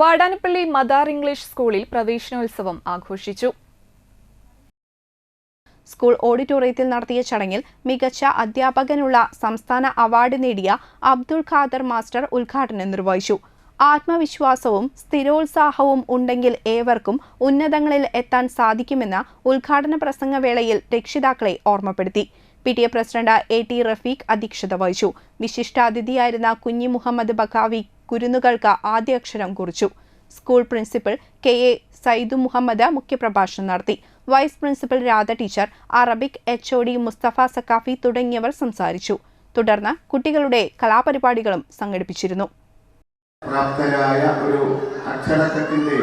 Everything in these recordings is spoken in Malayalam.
വാടാനപ്പള്ളി മദാർ ഇംഗ്ലീഷ് സ്കൂളിൽ പ്രവേശനോത്സവം ആഘോഷിച്ചു. സ്കൂൾ ഓഡിറ്റോറിയത്തിൽ നടത്തിയ ചടങ്ങിൽ മികച്ച അധ്യാപകനുള്ള സംസ്ഥാന അവാർഡ് നേടിയ അബ്ദുൾ ഖാദർ മാസ്റ്റർ ഉദ്ഘാടനം നിർവഹിച്ചു. ആത്മവിശ്വാസവും സ്ഥിരോത്സാഹവും ഉണ്ടെങ്കിൽ ഏവർക്കും ഉന്നതങ്ങളിൽ എത്താൻ സാധിക്കുമെന്ന ഉദ്ഘാടന പ്രസംഗവേളയിൽ രക്ഷിതാക്കളെ ഓർമ്മപ്പെടുത്തി. P T A president A T Rafeeq അധ്യക്ഷത വഹിച്ചു. വിശിഷ്ടാതിഥിയായിരുന്ന കുഞ്ഞി മുഹമ്മദ് ബഖാവി കുരുന്നുകൾക്ക് ആദ്യാക്ഷരം കുറിച്ചു. School principal K A Saidu Muhammad മുഖ്യപ്രഭാഷണം നടത്തി. Vice principal Radha teacher Arabic H O D Musthafa Sakhafi തുടങ്ങിയവർ സംസാരിച്ചു. തുടർന്ന് കുട്ടികളുടെ കലാപരിപാടികളും സംഘടിപ്പിച്ചിരുന്നു. പ്രാപ്തരായ ഒരു അക്ഷരത്തിന്റെ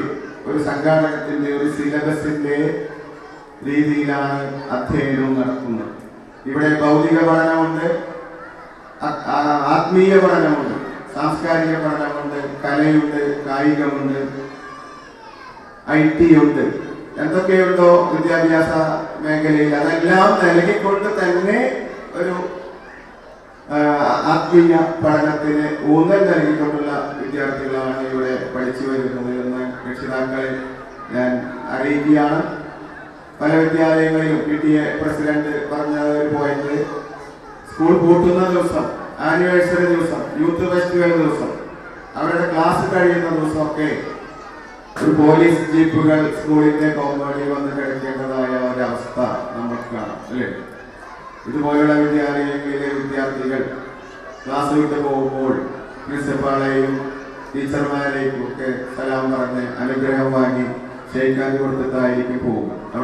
ഒരു സംഘാടകത്തിന്റെ ഒരു സിലബസിന്റെ രീതിയിലാണ് അധ്യയനവും നടത്തുന്നത്. ഇവിടെ ഭൗതിക പഠനമുണ്ട് ആത്മീയ പഠനമുണ്ട്. സാംസ്കാരിക പഠനമുണ്ട് കലയുണ്ട് കായികമുണ്ട് ഐ ടി ഉണ്ട് എന്തൊക്കെയുണ്ടോ വിദ്യാഭ്യാസ മേഖലയിൽ? അതെല്ലാം നൽകിക്കൊണ്ട് തന്നെ ഒരു ആത്മീയ പഠനത്തിന് ഊന്നൽ നൽകിക്കൊണ്ടുള്ള വിദ്യാർത്ഥികളാണ് ഇവിടെ പഠിച്ചു വരുന്നത് എന്ന് രക്ഷിതാക്കളെ ഞാൻ അറിയിക്കുകയാണ്. പല വിദ്യാലയങ്ങളിലും പി ടി എ പ്രസിഡന്റ് പറഞ്ഞ ഒരു പോയിന്റ് സ്കൂൾ പൂട്ടുന്ന ദിവസം ആനിവേഴ്സറി ദിവസം യൂത്ത് ഫെസ്റ്റിവൽ ദിവസം അവരുടെ ക്ലാസ് കഴിയുന്ന ദിവസമൊക്കെ ഒരു പോലീസ് ജീപ്പുകൾ സ്കൂളിന്റെ കോമ്പൗണ്ടിൽ വന്ന് കിടക്കേണ്ടതായ ഒരവസ്ഥ നമുക്ക് കാണാം അല്ലേ? ഇതുപോലുള്ള വിദ്യാലയങ്ങളിലെ വിദ്യാർത്ഥികൾ ക്ലാസ് വിട്ട് പോകുമ്പോൾ പ്രിൻസിപ്പാളെയും ടീച്ചർമാരെയും ഒക്കെ സലാം പറഞ്ഞ് അനുഗ്രഹം വാങ്ങി ക്ഷയിക്കാൻ കൊടുത്തിട്ടായിരിക്കും പോകും അവിടെ